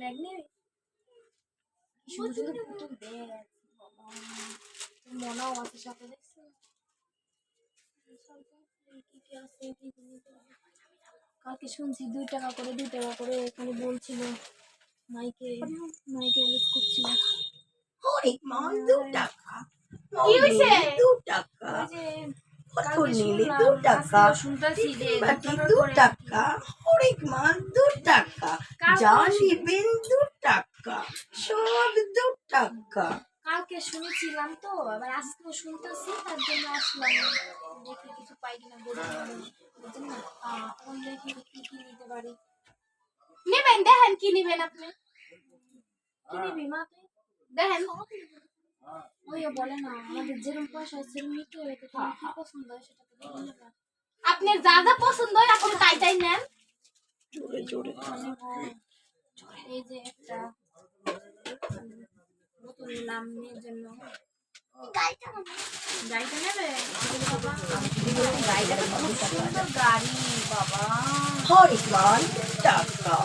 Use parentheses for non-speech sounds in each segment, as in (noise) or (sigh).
Bag নেবে? সুন্দর পুতুল ব্যাগ মনাও আছে সাথে দেখছ। কালকে শুনছি দুই টাকা করে দুই টাকা করে এখানে বলছিল মাইকে মাইকে অ্যারেস্ট করছিল। দু টাকা কি হইছে? দু টাকা। ওই যে কত কালকে নিলে দু টাকা বাটি দু টাকা হরেক মাল দু টাকা যা নিবেন দু টাকা সব দু টাকা। কালকে শুনেছিলাম তো এবার আজকেও শুনতেছি তার জন্য আসলাম। দেখি কিছু পাই কিনা না কি কি নিতে পারি? নেবেন দেখেন কি নেবেন আপনি। কি দেখেন। ওই বলে না আমাদের যেরকম পয়সা সেরকম তো কি পছন্দ হয় সেটা তো দেখে যা যা পছন্দ হয় আপনি তাই তাই নেন। জোরে জোরে। এই যে একটা নতুন নাম নিয়ে জন্য। গাড়িটা নেবে। গাড়িটা খুব সুন্দর গাড়ি বাবা। হরেক মাল টাকা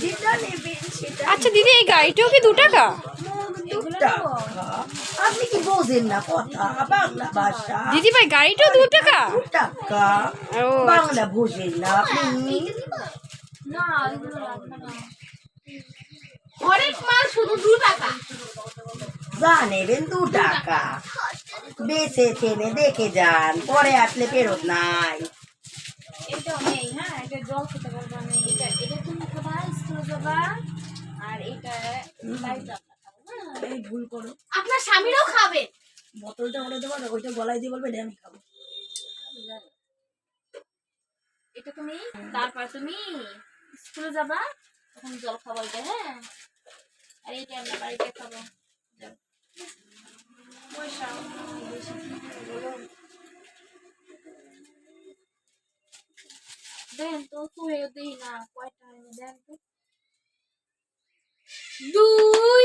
যেটা নেবেন সেটা আচ্ছা দিদি এই গাড়িটাও কি দু টাকা? আপনি কি বোঝেন না কথা? বাংলা ভাষা। দিদি ভাই গাড়িটাও দু টাকা? দু টাকা। বাংলা বোঝেন না আপনি। না মাল শুধু দু টাকা। যা নেবেন দু টাকা। দেখে যান পরে আসলে ফেরত নাই। হ্যাঁ এটা জল খেতে পারবা না এটা এটা তুমি খাবা স্কুলে আর এটা ভুল করো। আপনার স্বামীরও খাবে। বোতলটা ওরে দেবো না ওইটা গলায় দিয়ে বলবে আমি খাব। এটা তুমি? তারপর তুমি স্কুলে যাবা তখন জল হ্যাঁ? আর এইটা আমরা বাড়িতে খাব পয়সা বেশি কি বলো? দেন তো তুই দিই না কয়টা দেন তো? দুই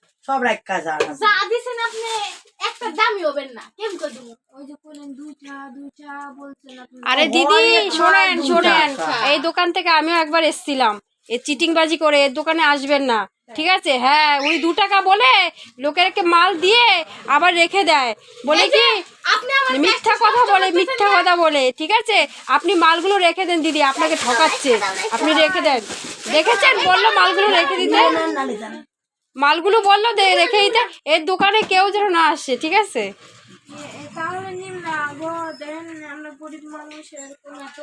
সব রাখা যান যা দিছেন আপনি একটা দামি হবেন না কেম করে দেবো ওই যে বললেন দুইটা দুইটা বলছেন আপনি আরে দিদি শোনেন শোনেন এই দোকান থেকে আমিও একবার এসছিলাম এ চিটিংবাজি করে এর দোকানে আসবেন না ঠিক আছে হ্যাঁ উনি দু টাকা বলে লোকেরকে মাল দিয়ে আবার রেখে দেয় বলে কি মিথ্যা কথা বলে মিথ্যা কথা বলে ঠিক আছে আপনি মালগুলো রেখে দেন দিদি আপনাকে ঠকাচ্ছে আপনি রেখে দেন দেখেছেন বলল মালগুলো রেখে দিতে মালগুলো বলল দে রেখে দিতে এর দোকানে কেউ যেন না আসে ঠিক আছে? তাহলে নিন না গো দেন আমরা গরিব মানুষ এরকম এত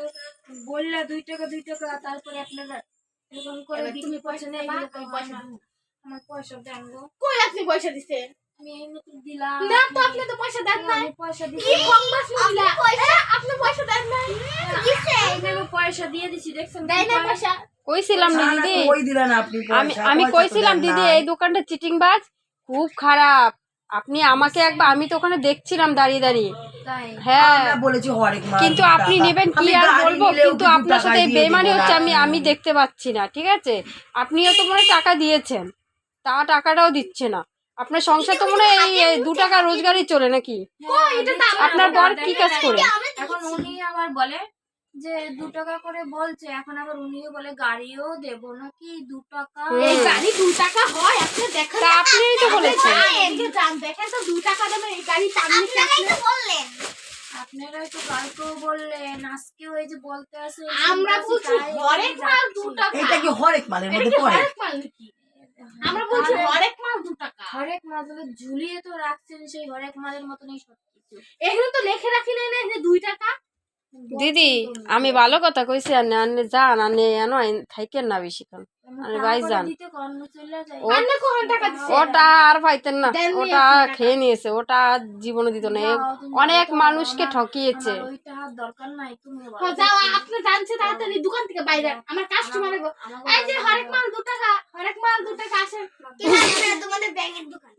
বললে দুই টাকা দুই টাকা তারপরে আপনারা এরকম করে বিক্রি পয়সা নেই। আমার পয়সা দেন গো। কই আপনি পয়সা দিছেন? আমি এই নতুন দিলাম। না তো আপনি তো পয়সা দেন নাই। পয়সা কি দিচ্ছি বকবাস মহিলা এ, আপনি পয়সা দেন নাই। আমি পয়সা দিয়ে দিছি দেখছেন দেয় না পয়সা? কইছিলাম না দিদি। কই দিলেন আপনি আমি আমি কইছিলাম দিদি এই দোকানটা চিটিংবাজ। খুব খারাপ। আপনি আমাকে একবার আমি তো ওখানে দেখছিলাম দাঁড়িয়ে দাঁড়িয়ে। হ্যাঁ। আমরা বলেছি কিন্তু আপনি নেবেন কি আমি আর বলব? কিন্তু আপনার সাথে বেমানি হচ্ছে আমি আমি দেখতে পাচ্ছি না ঠিক আছে? আপনিও তো মনে হয় টাকা দিয়েছেন। তা টাকাটাও দিচ্ছে না। আপনার সংসার তো মনে হয় এই দু টাকা রোজগারই চলে নাকি? আপনার বর কি কাজ করে? এখন উনি আবার বলে যে দু টাকা করে বলছে। এখন আবার উনিও বলে গাড়িও দেব নাকি দু টাকা? এই গাড়ি দু টাকা হয় আপনি দেখেন তা আপনিই তো বলেছেন। দেখেন তো দু টাকা দেবেন এই গাড়ি আপনি বললেন। আপনারা তো কালকেও বললেন আজকেও এই যে বলতে আসে আমরা বলছি হরেক মাল দু টাকা। এটা কি হরেক মালের মধ্যে পড়ে? হরেক মাল নাকি? আমরা বলছি হরেক মাল দু টাকা। হরেক মাল ঝুলিয়ে তো রাখছেন সেই হরেক মালের মতনই সবকিছু। এগুলো এখানে তো লেখে রাখি না যে দুই টাকা। দিদি আমি ভালো কথা কইছি আর আনে যান আনে এনো থাইকেন না বেশিক্ষণ। আরে ভাই যান দিতে কর্ম চলে যায়। ও- অন্য কোন টাকা দিছে ওটা আর পাইতেন না। ওটা খেয়ে নিয়েছে ওটা জীবনে দিত না। অনেক মানুষকে ঠকিয়েছে। হ্যাঁ, আপনি জানছে তাড়াতাড়ি দোকান থেকে বাইরে। আমার কাস্টমার এই যে হরেক মাল দু টাকা হরেক মাল দু টাকা আসে। (laughs) তোমাদের দোকান?